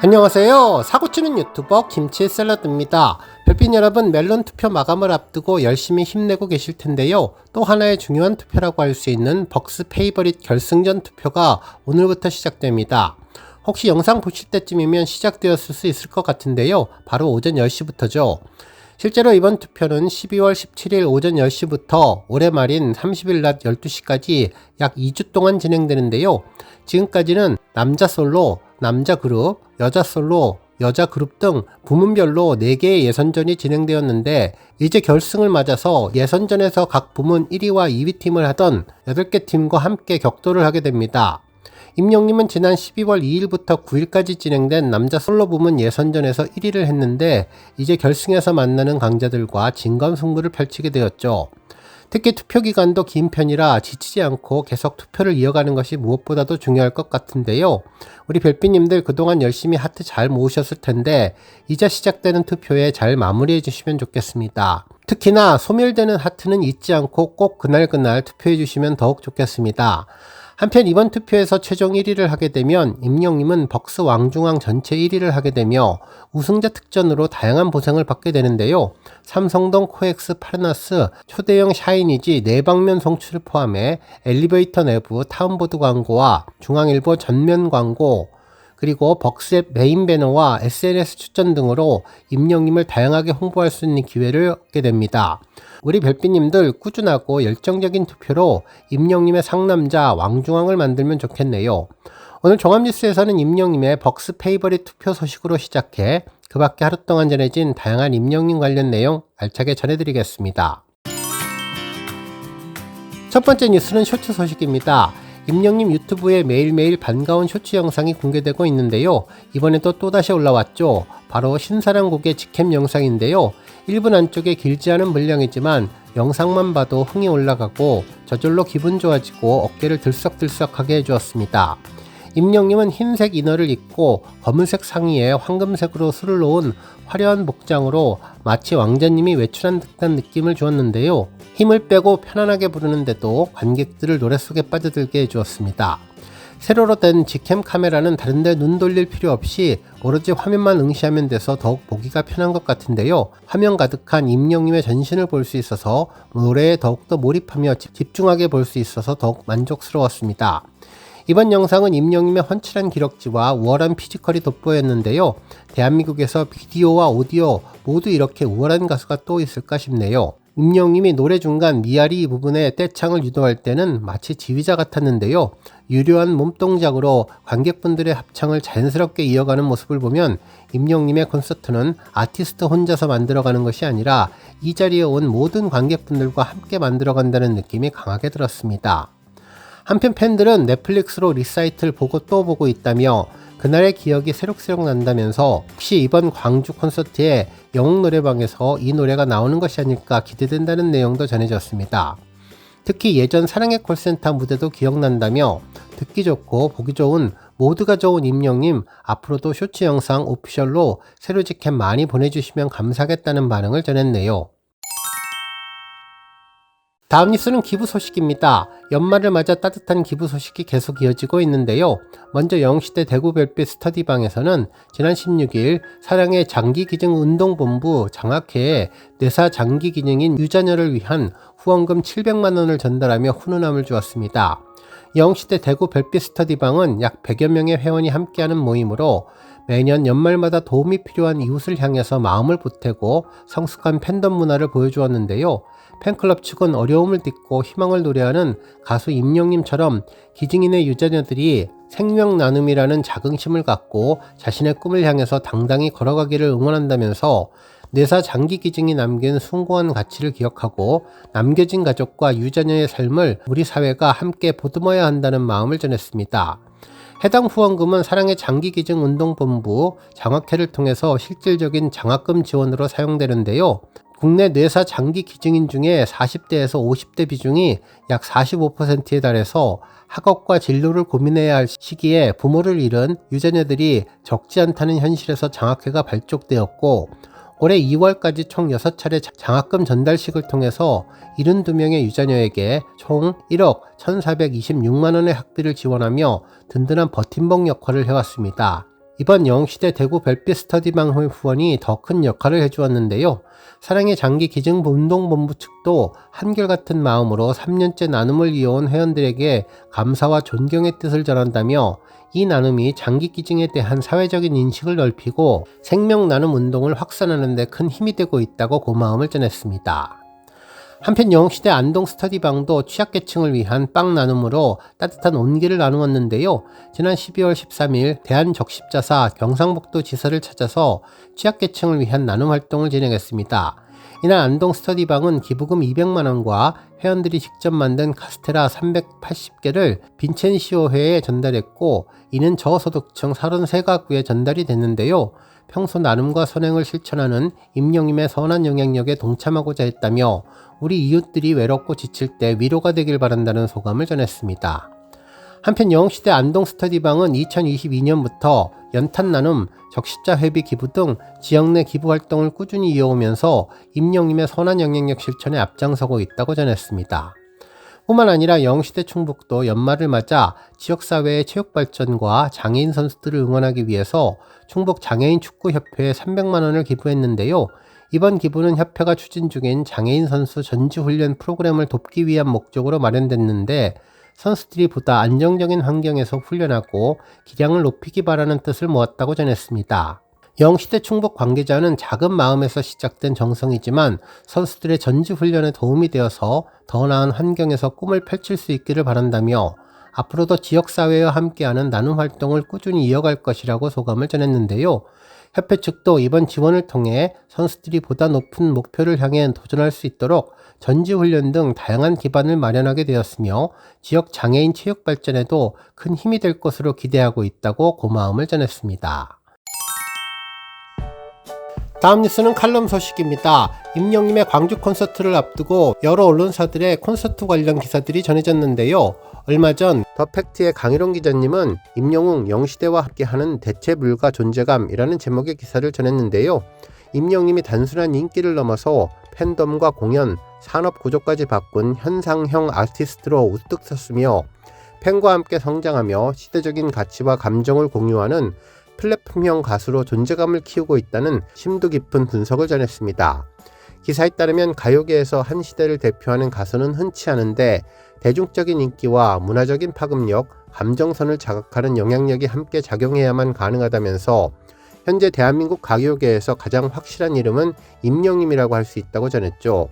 안녕하세요. 사고치는 유튜버 김치 샐러드입니다. 별빛 여러분 멜론 투표 마감을 앞두고 열심히 힘내고 계실 텐데요. 또 하나의 중요한 투표라고 할 수 있는 벅스 페이버릿 결승전 투표가 오늘부터 시작됩니다. 혹시 영상 보실 때쯤이면 시작되었을 수 있을 것 같은데요. 바로 오전 10시부터죠. 실제로 이번 투표는 12월 17일 오전 10시부터 올해 말인 30일 낮 12시까지 약 2주 동안 진행되는데요. 지금까지는 남자 솔로, 남자 그룹, 여자 솔로, 여자 그룹 등 부문별로 4개의 예선전이 진행되었는데 이제 결승을 맞아서 예선전에서 각 부문 1위와 2위 팀을 하던 8개 팀과 함께 격돌을 하게 됩니다. 임영님은 지난 12월 2일부터 9일까지 진행된 남자 솔로 부문 예선전에서 1위를 했는데 이제 결승에서 만나는 강자들과 진검 승부를 펼치게 되었죠. 특히 투표 기간도 긴 편이라 지치지 않고 계속 투표를 이어가는 것이 무엇보다도 중요할 것 같은데요. 우리 별빛님들 그동안 열심히 하트 잘 모으셨을 텐데 이제 시작되는 투표에 잘 마무리해 주시면 좋겠습니다. 특히나 소멸되는 하트는 잊지 않고 꼭 그날그날 투표해 주시면 더욱 좋겠습니다. 한편 이번 투표에서 최종 1위를 하게 되면 임영님은 벅스 왕중왕 전체 1위를 하게 되며 우승자 특전으로 다양한 보상을 받게 되는데요. 삼성동 코엑스 파르나스 초대형 샤이니지 내방면 송출을 포함해 엘리베이터 내부 타운보드 광고와 중앙일보 전면 광고 그리고 벅스앱 메인 배너와 SNS 추천 등으로 임영님을 다양하게 홍보할 수 있는 기회를 얻게 됩니다. 우리 별빛님들 꾸준하고 열정적인 투표로 임영님의 상남자 왕중왕을 만들면 좋겠네요. 오늘 종합뉴스에서는 임영님의 벅스 페이버릿 투표 소식으로 시작해 그 밖에 하루 동안 전해진 다양한 임영님 관련 내용 알차게 전해드리겠습니다. 첫 번째 뉴스는 쇼츠 소식입니다. 임영님 유튜브에 매일매일 반가운 쇼츠 영상이 공개되고 있는데요. 이번에도 또다시 올라왔죠. 바로 신사랑곡의 직캠 영상인데요. 1분 안쪽에 길지 않은 분량이지만 영상만 봐도 흥이 올라가고 저절로 기분 좋아지고 어깨를 들썩들썩하게 해주었습니다. 임영님은 흰색 이너를 입고 검은색 상의에 황금색으로 술을 놓은 화려한 복장으로 마치 왕자님이 외출한 듯한 느낌을 주었는데요. 힘을 빼고 편안하게 부르는데도 관객들을 노래 속에 빠져들게 해주었습니다. 세로로 된 직캠 카메라는 다른데 눈 돌릴 필요 없이 오로지 화면만 응시하면 돼서 더욱 보기가 편한 것 같은데요. 화면 가득한 임영님의 전신을 볼 수 있어서 노래에 더욱더 몰입하며 집중하게 볼 수 있어서 더욱 만족스러웠습니다. 이번 영상은 임영님의 훤칠한 기럭지와 우월한 피지컬이 돋보였는데요. 대한민국에서 비디오와 오디오 모두 이렇게 우월한 가수가 또 있을까 싶네요. 임영님이 노래 중간 미아리 부분에 떼창을 유도할 때는 마치 지휘자 같았는데요. 유려한 몸동작으로 관객분들의 합창을 자연스럽게 이어가는 모습을 보면 임영님의 콘서트는 아티스트 혼자서 만들어가는 것이 아니라 이 자리에 온 모든 관객분들과 함께 만들어간다는 느낌이 강하게 들었습니다. 한편 팬들은 넷플릭스로 리사이트를 보고 또 보고 있다며 그날의 기억이 새록새록 난다면서 혹시 이번 광주 콘서트에 영웅 노래방에서 이 노래가 나오는 것이 아닐까 기대된다는 내용도 전해졌습니다. 특히 예전 사랑의 콜센터 무대도 기억난다며 듣기 좋고 보기 좋은 모두가 좋은 임영님 앞으로도 쇼츠 영상 오피셜로 새로 직캠 많이 보내주시면 감사하겠다는 반응을 전했네요. 다음 뉴스는 기부 소식입니다. 연말을 맞아 따뜻한 기부 소식이 계속 이어지고 있는데요. 먼저 영시대 대구별빛 스터디방에서는 지난 16일 사랑의 장기기증운동본부 장학회에 뇌사 장기기증인 유자녀를 위한 후원금 700만원을 전달하며 훈훈함을 주었습니다. 영시대 대구 별빛 스터디방은 약 100여 명의 회원이 함께하는 모임으로 매년 연말마다 도움이 필요한 이웃을 향해서 마음을 보태고 성숙한 팬덤 문화를 보여주었는데요. 팬클럽 측은 어려움을 딛고 희망을 노래하는 가수 임영님처럼 기증인의 유자녀들이 생명 나눔이라는 자긍심을 갖고 자신의 꿈을 향해서 당당히 걸어가기를 응원한다면서 내사 장기 기증이 남긴 숭고한 가치를 기억하고 남겨진 가족과 유자녀의 삶을 우리 사회가 함께 보듬어야 한다는 마음을 전했습니다. 해당 후원금은 사랑의 장기기증 운동본부 장학회를 통해서 실질적인 장학금 지원으로 사용되는데요. 국내 뇌사 장기 기증인 중에 40대에서 50대 비중이 약 45%에 달해서 학업과 진로를 고민해야 할 시기에 부모를 잃은 유자녀들이 적지 않다는 현실에서 장학회가 발족되었고 올해 2월까지 총 6차례 장학금 전달식을 통해서 72명의 유자녀에게 총 1억 1426만 원의 학비를 지원하며 든든한 버팀목 역할을 해왔습니다. 이번 영시대 대구 별빛 스터디방 후원이 더 큰 역할을 해주었는데요. 사랑의 장기 기증 운동본부 측도 한결같은 마음으로 3년째 나눔을 이어온 회원들에게 감사와 존경의 뜻을 전한다며 이 나눔이 장기 기증에 대한 사회적인 인식을 넓히고 생명 나눔 운동을 확산하는 데 큰 힘이 되고 있다고 고마움을 전했습니다. 한편 영시대 안동 스터디방도 취약계층을 위한 빵 나눔으로 따뜻한 온기를 나누었는데요. 지난 12월 13일 대한적십자사 경상북도 지사를 찾아서 취약계층을 위한 나눔 활동을 진행했습니다. 이날 안동 스터디방은 기부금 200만원과 회원들이 직접 만든 카스테라 380개를 빈첸시오회에 전달했고 이는 저소득층 33가구에 전달이 됐는데요. 평소 나눔과 선행을 실천하는 임영임의 선한 영향력에 동참하고자 했다며 우리 이웃들이 외롭고 지칠 때 위로가 되길 바란다는 소감을 전했습니다. 한편 영시대 안동 스터디방은 2022년부터 연탄 나눔, 적십자 회비 기부 등 지역 내 기부 활동을 꾸준히 이어오면서 임영임의 선한 영향력 실천에 앞장서고 있다고 전했습니다. 뿐만 아니라 영시대 충북도 연말을 맞아 지역사회의 체육발전과 장애인 선수들을 응원하기 위해서 충북 장애인 축구협회에 300만원을 기부했는데요. 이번 기부는 협회가 추진 중인 장애인 선수 전지훈련 프로그램을 돕기 위한 목적으로 마련됐는데 선수들이 보다 안정적인 환경에서 훈련하고 기량을 높이기 바라는 뜻을 모았다고 전했습니다. 영시대 충북 관계자는 작은 마음에서 시작된 정성이지만 선수들의 전지 훈련에 도움이 되어서 더 나은 환경에서 꿈을 펼칠 수 있기를 바란다며 앞으로도 지역사회와 함께하는 나눔 활동을 꾸준히 이어갈 것이라고 소감을 전했는데요. 협회 측도 이번 지원을 통해 선수들이 보다 높은 목표를 향해 도전할 수 있도록 전지훈련 등 다양한 기반을 마련하게 되었으며 지역 장애인 체육 발전에도 큰 힘이 될 것으로 기대하고 있다고 고마움을 전했습니다. 다음 뉴스는 칼럼 소식입니다. 임영님의 광주 콘서트를 앞두고 여러 언론사들의 콘서트 관련 기사들이 전해졌는데요. 얼마 전 더 팩트의 강희롱 기자님은 임영웅 영시대와 함께하는 대체 불가 존재감이라는 제목의 기사를 전했는데요. 임영님이 단순한 인기를 넘어서 팬덤과 공연, 산업 구조까지 바꾼 현상형 아티스트로 우뚝 섰으며 팬과 함께 성장하며 시대적인 가치와 감정을 공유하는 플랫폼형 가수로 존재감을 키우고 있다는 심도 깊은 분석을 전했습니다. 기사에 따르면 가요계에서 한 시대를 대표하는 가수는 흔치 않은데 대중적인 인기와 문화적인 파급력, 감정선을 자극하는 영향력이 함께 작용해야만 가능하다면서 현재 대한민국 가요계에서 가장 확실한 이름은 임영임이라고 할 수 있다고 전했죠.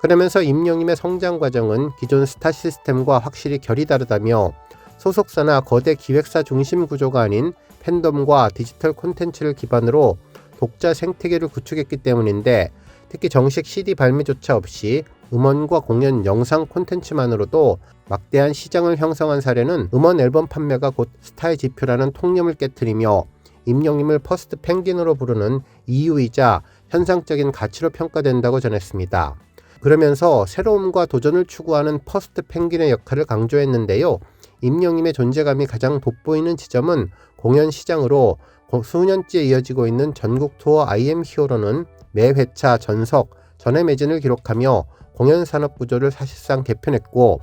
그러면서 임영임의 성장 과정은 기존 스타 시스템과 확실히 결이 다르다며 소속사나 거대 기획사 중심 구조가 아닌 팬덤과 디지털 콘텐츠를 기반으로 독자 생태계를 구축했기 때문인데 특히 정식 CD 발매조차 없이 음원과 공연 영상 콘텐츠만으로도 막대한 시장을 형성한 사례는 음원 앨범 판매가 곧 스타의 지표라는 통념을 깨뜨리며 임영임을 퍼스트 펭귄으로 부르는 이유이자 현상적인 가치로 평가된다고 전했습니다. 그러면서 새로움과 도전을 추구하는 퍼스트 펭귄의 역할을 강조했는데요. 임영임의 존재감이 가장 돋보이는 지점은 공연 시장으로 수년째 이어지고 있는 전국 투어 IM 히어로는 매 회차 전석, 전회 매진을 기록하며 공연 산업 구조를 사실상 개편했고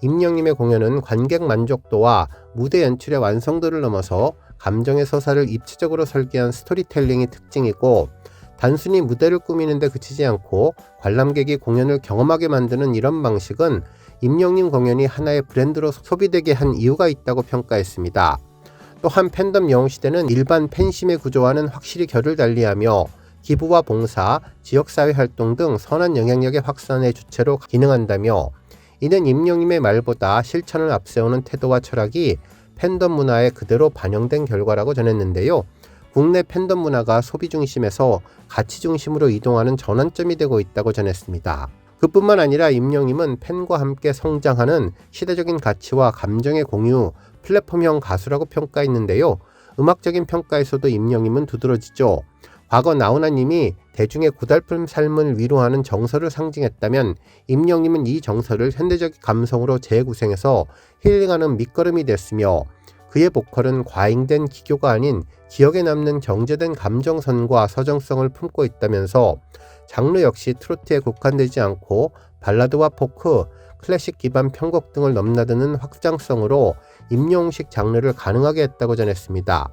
임영님의 공연은 관객 만족도와 무대 연출의 완성도를 넘어서 감정의 서사를 입체적으로 설계한 스토리텔링이 특징이고 단순히 무대를 꾸미는데 그치지 않고 관람객이 공연을 경험하게 만드는 이런 방식은 임영님 공연이 하나의 브랜드로 소비되게 한 이유가 있다고 평가했습니다. 또한 팬덤 영웅시대는 일반 팬심의 구조와는 확실히 결을 달리하며 기부와 봉사, 지역사회 활동 등 선한 영향력의 확산의 주체로 기능한다며 이는 임영임의 말보다 실천을 앞세우는 태도와 철학이 팬덤 문화에 그대로 반영된 결과라고 전했는데요. 국내 팬덤 문화가 소비 중심에서 가치 중심으로 이동하는 전환점이 되고 있다고 전했습니다. 그뿐만 아니라 임영임은 팬과 함께 성장하는 시대적인 가치와 감정의 공유, 플랫폼형 가수라고 평가했는데요. 음악적인 평가에서도 임영임은 두드러지죠. 과거 나훈아님이 대중의 고달픈 삶을 위로하는 정서를 상징했다면 임영님은 이 정서를 현대적 감성으로 재구성해서 힐링하는 밑거름이 됐으며 그의 보컬은 과잉된 기교가 아닌 기억에 남는 정제된 감정선과 서정성을 품고 있다면서 장르 역시 트로트에 국한되지 않고 발라드와 포크, 클래식 기반 편곡 등을 넘나드는 확장성으로 임용식 장르를 가능하게 했다고 전했습니다.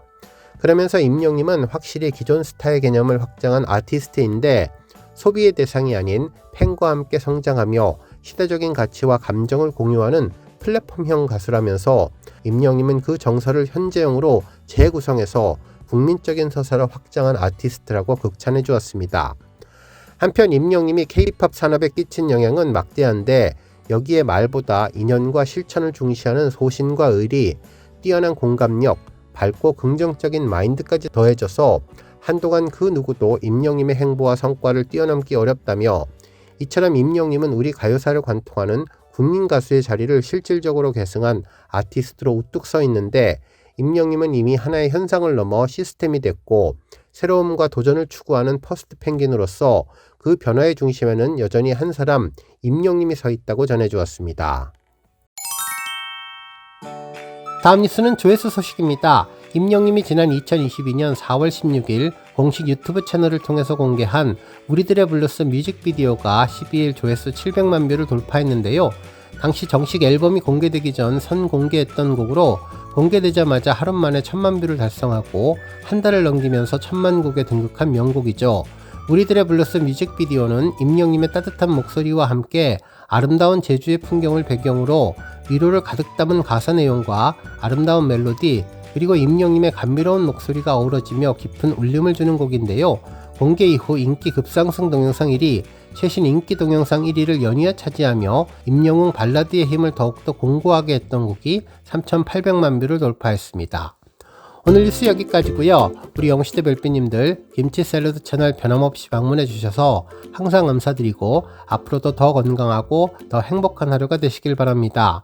그러면서 임영님은 확실히 기존 스타의 개념을 확장한 아티스트인데 소비의 대상이 아닌 팬과 함께 성장하며 시대적인 가치와 감정을 공유하는 플랫폼형 가수라면서 임영님은 그 정서를 현재형으로 재구성해서 국민적인 서사를 확장한 아티스트라고 극찬해 주었습니다. 한편 임영님이 K-팝 산업에 끼친 영향은 막대한데 여기에 말보다 인연과 실천을 중시하는 소신과 의리, 뛰어난 공감력, 밝고 긍정적인 마인드까지 더해져서 한동안 그 누구도 임영님의 행보와 성과를 뛰어넘기 어렵다며 이처럼 임영님은 우리 가요사를 관통하는 국민 가수의 자리를 실질적으로 계승한 아티스트로 우뚝 서 있는데 임영님은 이미 하나의 현상을 넘어 시스템이 됐고 새로움과 도전을 추구하는 퍼스트 펭귄으로서 그 변화의 중심에는 여전히 한 사람 임영님이 서 있다고 전해주었습니다. 다음 뉴스는 조회수 소식입니다. 임영님이 지난 2022년 4월 16일 공식 유튜브 채널을 통해서 공개한 우리들의 블루스 뮤직비디오가 12일 조회수 700만 뷰를 돌파했는데요. 당시 정식 앨범이 공개되기 전 선공개했던 곡으로 공개되자마자 하루 만에 천만 뷰를 달성하고 한 달을 넘기면서 천만 곡에 등극한 명곡이죠. 우리들의 블루스 뮤직비디오는 임영님의 따뜻한 목소리와 함께 아름다운 제주의 풍경을 배경으로 위로를 가득 담은 가사 내용과 아름다운 멜로디 그리고 임영님의 감미로운 목소리가 어우러지며 깊은 울림을 주는 곡인데요. 공개 이후 인기 급상승 동영상 1위, 최신 인기 동영상 1위를 연이어 차지하며 임영웅 발라드의 힘을 더욱더 공고하게 했던 곡이 3,800만 뷰를 돌파했습니다. 오늘 뉴스 여기까지고요. 우리 영시대 별빛님들 김치 샐러드 채널 변함없이 방문해 주셔서 항상 감사드리고 앞으로도 더 건강하고 더 행복한 하루가 되시길 바랍니다.